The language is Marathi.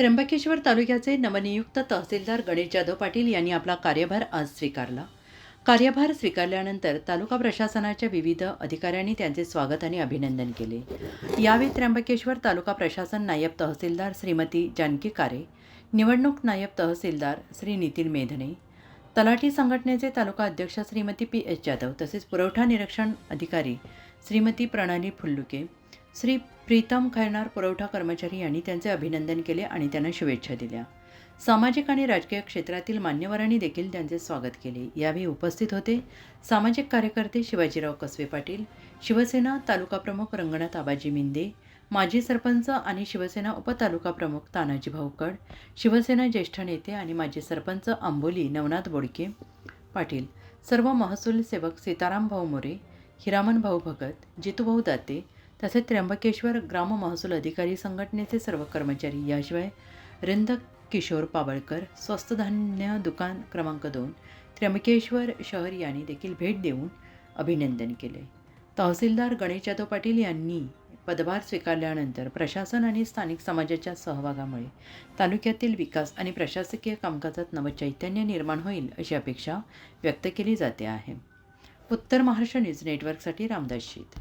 त्र्यंबकेश्वर तालुक्याचे नवनियुक्त तहसीलदार गणेश जाधव पाटील यांनी आपला कार्यभार आज स्वीकारला. कार्यभार स्वीकारल्यानंतर तालुका प्रशासनाच्या विविध अधिकाऱ्यांनी त्यांचे स्वागत आणि अभिनंदन केले. यावेळी त्र्यंबकेश्वर तालुका प्रशासन नायब तहसीलदार श्रीमती जानकी कारे निवडणूक नायब तहसीलदार श्री नितीन मेधने तलाठी संघटनेचे तालुका अध्यक्ष श्रीमती पी एस जाधव तसेच पुरवठा निरीक्षण अधिकारी श्रीमती प्रणाली फुल्लुके श्री प्रीतम खैरनार पुरवठा कर्मचारी यांनी त्यांचे अभिनंदन केले आणि त्यांना शुभेच्छा दिल्या. सामाजिक आणि राजकीय क्षेत्रातील मान्यवरांनी देखील त्यांचे स्वागत केले. यावेळी उपस्थित होते सामाजिक कार्यकर्ते शिवाजीराव कसवे पाटील शिवसेना तालुका प्रमुख रंगनाथ आबाजी मिंदे माजी सरपंच आणि शिवसेना उपतालुका प्रमुख तानाजी भाऊकड शिवसेना ज्येष्ठ नेते आणि माजी सरपंच आंबोली नवनाथ बोडके पाटील सर्व महसूल सेवक सीताराम भाऊ मोरे हिरामन भाऊ भगत जितूभाऊ दाते तसेच त्र्यंबकेश्वर ग्राम महसूल अधिकारी संघटनेचे सर्व कर्मचारी याशिवाय रिंद किशोर पावळकर स्वस्त धान्य दुकान क्रमांक दोन त्र्यंबकेश्वर शहर यांनी देखील भेट देऊन अभिनंदन केले. तहसीलदार गणेश जाधव पाटील यांनी पदभार स्वीकारल्यानंतर प्रशासन आणि स्थानिक समाजाच्या सहभागामुळे तालुक्यातील विकास आणि प्रशासकीय कामकाजात नवचैतन्य निर्माण होईल अशी अपेक्षा व्यक्त केली जाते आहे. उत्तर महाराष्ट्र न्यूज नेटवर्कसाठी रामदास शीत.